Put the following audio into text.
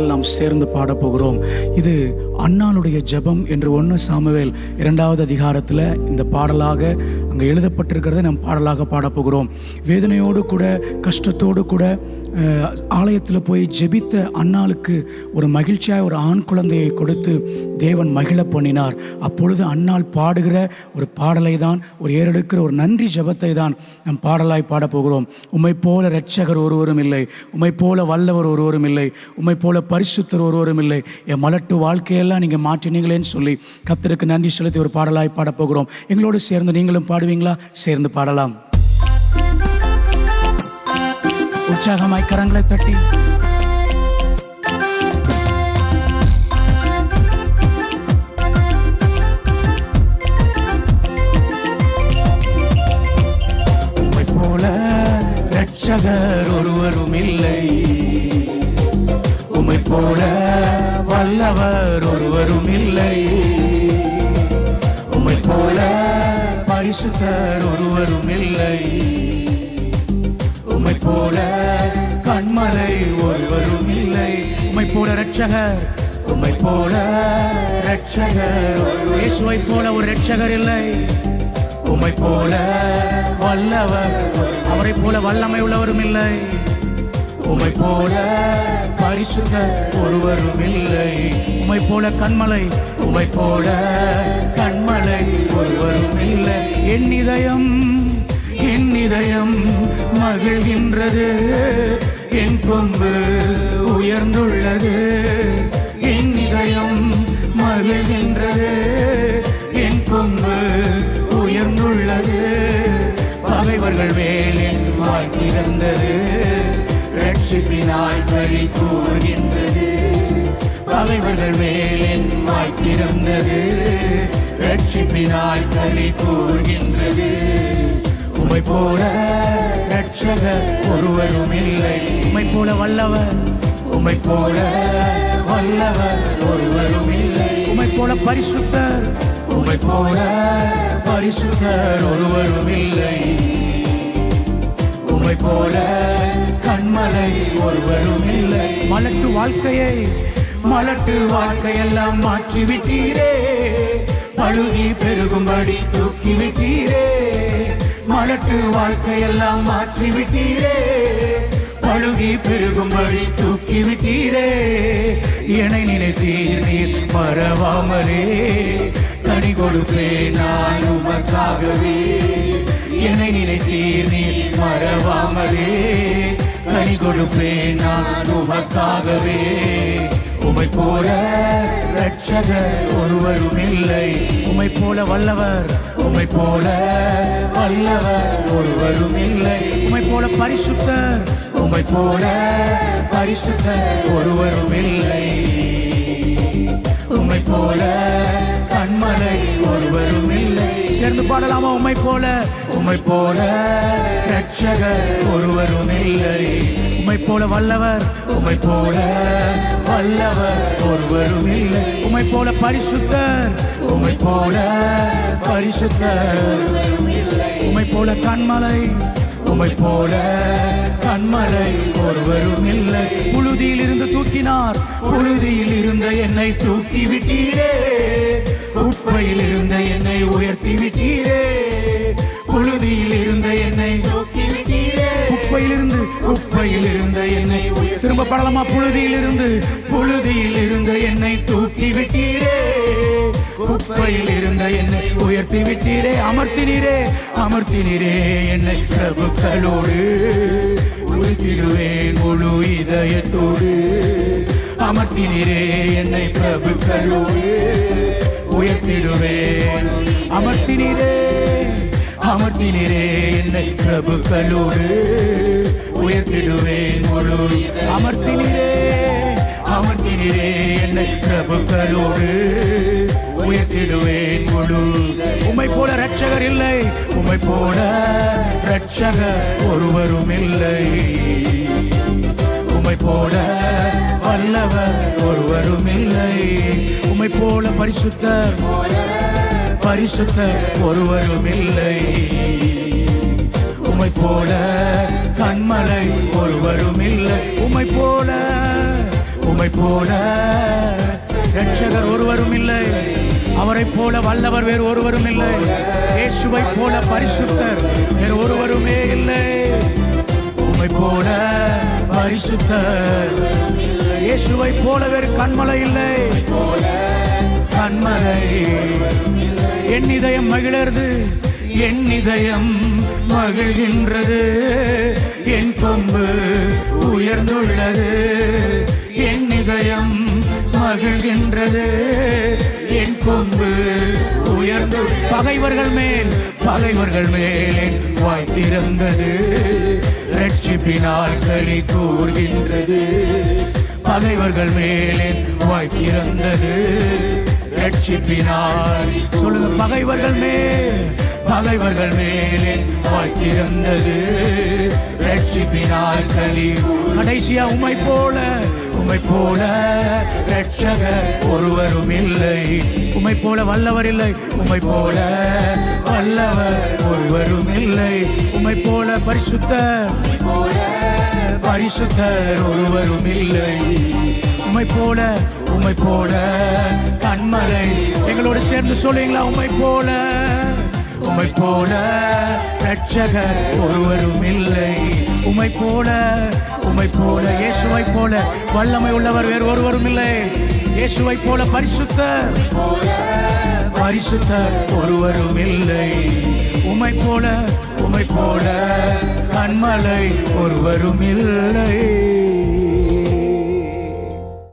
பாடல் நாம் சேர்ந்து பாடப்போகிறோம் இது அண்ணாளுடைய ஜெபம் என்று ஒன்று சாமுவேல் இரண்டாவது அதிகாரத்தில் இந்த பாடலாக அங்கே எழுதப்பட்டிருக்கிறத நாம் பாடலாக பாடப் போகிறோம். வேதனையோடு கூட கஷ்டத்தோடு கூட ஆலயத்தில் போய் ஜெபித்த அண்ணாளுக்கு ஒரு மகிழ்ச்சியாக ஒரு ஆண் குழந்தையை கொடுத்து தேவன் மகிழ பண்ணினார். அப்பொழுது அண்ணால் பாடுகிற ஒரு பாடலை தான் ஒரு ஏறெடுக்கிற ஒரு நன்றி ஜெபத்தை தான் நம் பாடலாய் பாடப் போகிறோம். உம்மை போல இரட்சகர் ஒருவரும் இல்லை உம்மை போல வல்லவர் ஒருவரும் இல்லை உம்மை போல பரிசுத்தர் ஒருவரும் இல்லை. என் மலட்டு வாழ்க்கையில் எல்லாம் நீங்கள் மாற்றினீங்களேன்னு சொல்லி கத்தருக்கு நன்றி செலுத்தி ஒரு பாடலாய் பாடப்போகிறோம். எங்களோடு சேர்ந்து நீங்களும் பாடுவீங்களா? சேர்ந்து பாடலாம். உற்சாகமாய் கரங்களை தட்டி. போல ஒருவரும் இல்லை. போல வல்லவர் ஒருவரும் இல்லை. உம்மை போல பரிசுத்தர் ஒருவரும் இல்லை. உம்மை போல கண்மலை ஒருவரும் இல்லை. உம்மை போல ரட்சகர் உம்மை போல ரட்சகர் இயேசுவை போல ஒரு ரட்சகர் இல்லை. உம்மை போல வல்லவர் அவரை போல வல்லமை உள்ளவரும் இல்லை. உமை போல பரிசுத்தர் ஒருவரும் இல்லை. உமை போல கண்மலை உமை போல கண்மலை ஒருவரும் இல்லை. என் இதயம் என் இதயம் மகிழ்கின்றது. என் கொம்பு உயர்ந்துள்ளது. ரட்சிப்பினாய் கழி கூறுகின்றது பகைவர்கள் வேலின் வாய் திறந்தது. ரட்சிப்பினாய் கழி கூறுகின்றது உம்மை போல ரட்சகர் ஒருவரும் இல்லை. உம்மை போல வல்லவர். உம்மை போல வல்லவர் ஒருவரும் இல்லை. உம்மை போல பரிசுத்தர். உம்மை போல பரிசுத்தர் ஒருவரும் இல்லை. உம்மை போல கண்மலை ஒருவரும் இல்லை. மலட்டு வாழ்க்கையை மலட்டு வாழ்க்கையெல்லாம் மாற்றி விட்டீரே பழுகி பெருகும்படி தூக்கி விட்டீரே மலட்டு வாழ்க்கையெல்லாம் மாற்றி விட்டீரே பழுகி பெருகும்படி தூக்கி விட்டீரே என்னை நினைத்தீர் நீர் மறவாமலே கனி கொடுப்பேன் நான் உமக்காகவே. என்னை நினைத்தீர் நீர் மறவாமலே. கனி கொடுப்பேன் நான் உமக்காகவே. உமை போல ரட்சகர் ஒருவரும் இல்லை. உமை போல வல்லவர். உமை போல வல்லவர் ஒருவரும் இல்லை. உமை போல பரிசுத்தர். உமை போல பரிசுத்தர் ஒருவரும் இல்லை. உம்மை போல கண்மலை ஒருவரும் இல்லை சேர்ந்து பாடலாமா? உம்மை போல. உம்மை போல ரட்சகர் ஒருவரும் இல்லை. உம்மை போல வல்லவர். உம்மை போல வல்லவர் ஒருவரும் இல்லை. உம்மை போல பரிசுத்தர். உம்மை போல பரிசுத்தர் உம்மை போல கண்மலை. உமை போல கண்மலை ஒருவரும் இல்லை. புழுதியில் இருந்து தூக்கினார் புழுதியில் இருந்த என்னை தூக்கி விட்டீரே குப்பையில் இருந்த என்னை உயர்த்தி விட்டீரே புழுதியில் இருந்த என்னை குப்பையிலிருந்து விட்டீரே குப்பையில் இருந்து இருந்த என்னை திரும்ப படலமா புழுதியிலிருந்து புழுதியிலிருந்து புழுதியில் இருந்த என்னை தூக்கி விட்டீரே. குப்பையில் இருந்த என்னை உயர்த்தி விட்டீரே. அமர்த்தினீரே அமர்த்தினீரே என்னை பிரபுக்களோடு. உருத்திடுவேன் முழு இதயத்தோடு. அமர்த்தினீரே என்னை பிரபுக்களோடு. உயர்த்திடுவேன் அமர்த்தினீரே. அமர்த்தினரே என்னை பிரபுக்களோடு உயர்த்திடுவேன் முழு அமர்த்தினரே அமர்த்தினரே என்னை பிரபுக்களோடு உயர்த்திடுவேன் முழு உம்மை போல ரட்சகர் இல்லை உம்மை போல ரட்சகர் ஒருவரும் இல்லை. உம்மை போல வல்லவர் ஒருவரும் இல்லை. உம்மை போல பரிசுத்தர் போல பரிசுத்தர் ஒருவரும் இல்லை. உமை போல கண்மலை ஒருவரும் இல்லை. உமை போல உமை போல ரட்சகர் ஒருவரும் இல்லை. அவரை போல வல்லவர் வேறு ஒருவரும் இல்லை. இயேசுவை போல பரிசுத்தர் வேறு ஒருவருமே இல்லை. உமை போல பரிசுத்தர் இயேசுவை போல வேறு கண்மலை இல்லை. கண்மலை என் இதயம் மகிழறது என் இதயம் மகிழ்கின்றது. என் கொம்பு உயர்ந்துள்ளது என் இதயம் மகிழ்கின்றது. என் கொம்பு உயர்ந்து பகைவர்கள் மேல் பகைவர்கள் மேல் என் வாய் திறந்தது. ரட்சிப்பினால் களி கூறுகின்றது பகைவர்கள் மேலே வாய் திறந்தது. ரட்சிப்பினால். சொல்லுங்க பகைவர்கள் மேல் பகைவர்கள் மேலே வாய் திறந்தது ரட்சிப்பினால் களி கடைசியா உம்மை போல உம்மை போல ரட்சகர் ஒருவரும் இல்லை. உம்மை போல வல்லவர் இல்லை. உம்மை போல வல்லவர் ஒருவரும் இல்லை. உமை போல பரிசுத்தர். பரிசுத்தர் ஒருவரும் இல்லை. உமை போல உமை போல கண்மலை. எங்களோடு சேர்ந்து சொல்லுங்களா உமை போல உமை போல ரட்சகர் ஒருவரும் இல்லை. உமை போல உமை போல இயேசுவை போல வல்லமை உள்ளவர் வேறு ஒருவரும் இல்லை. இயேசுவை போல பரிசுத்தர். பரிசுத்தர் ஒருவரும் இல்லை. உமை போல உமை போல கண்மலை ஒருவரும் இல்லை.